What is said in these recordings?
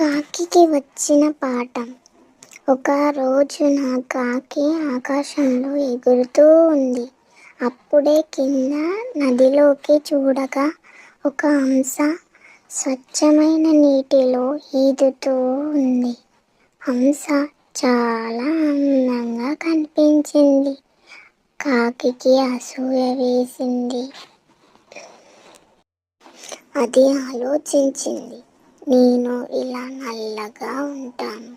కాకికి వచ్చిన పాఠం. ఒక రోజున కాకి ఆకాశంలో ఎగురుతూ ఉంది. అప్పుడే కింద నదిలోకి చూడగా ఒక హంస స్వచ్ఛమైన నీటిలో ఈదుతూ ఉంది. హంస చాలా అందంగా కనిపించింది. కాకి అసూయ వేసింది. అది ఆలోచించింది. నేను ఇలా నల్లగా ఉంటాను.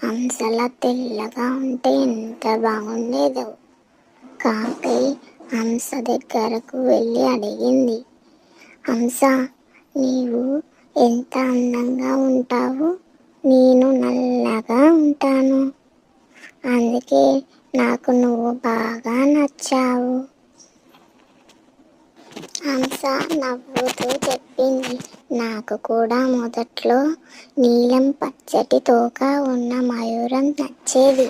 హంసలా తెల్లగా ఉంటే ఎంత బాగుండేదో. కాకి హంస దగ్గరకు వెళ్ళి అడిగింది. హంస నీవు ఎంత అందంగా ఉంటావు? నేను నల్లగా ఉంటాను. అందుకే నాకు నువ్వు బాగా నచ్చావు. హంస నవ్వుతూ చెప్పింది. నాకు కూడా మొదట్లో నీలం పచ్చటి తోక ఉన్న మయూరం నచ్చేది.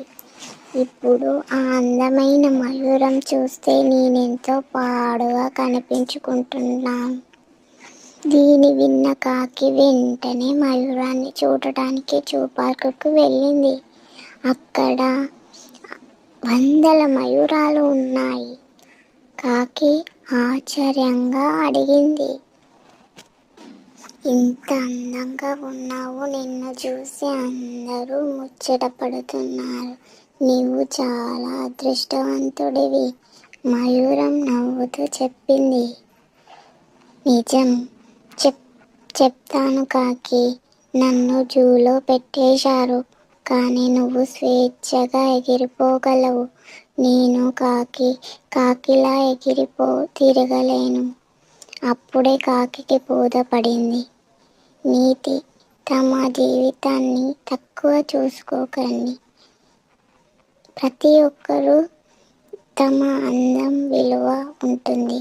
ఇప్పుడు ఆ అందమైన మయూరం చూస్తే నేనెంతో పాడుగా కనిపించుకుంటున్నాను దీని విన్న కాకి వెంటనే మయూరాన్ని చూడటానికి జూ పార్కుకు వెళ్ళింది. అక్కడ వందల మయూరాలు ఉన్నాయి. కాకి ఆశ్చర్యంగా అడిగింది. ఇంత అందంగా ఉన్నావు నిన్ను చూసి అందరూ ముచ్చట పడుతున్నారు నీవు చాలా అదృష్టవంతుడివి మయూరం నవ్వుతూ చెప్పింది. నిజం. చెప్ చెప్తాను కాకి. నన్ను జూలో పెట్టేశారు. కానీ నువ్వు స్వేచ్ఛగా ఎగిరిపోగలవు. నేను కాకి కాకిలా ఎగిరిపో తిరగలేను. అప్పుడే కాకికి బోధపడింది నీతి తమ జీవితాన్ని తక్కువ చూసుకోకండి. ప్రతి ఒక్కరూ తమ అందం విలువ ఉంటుంది.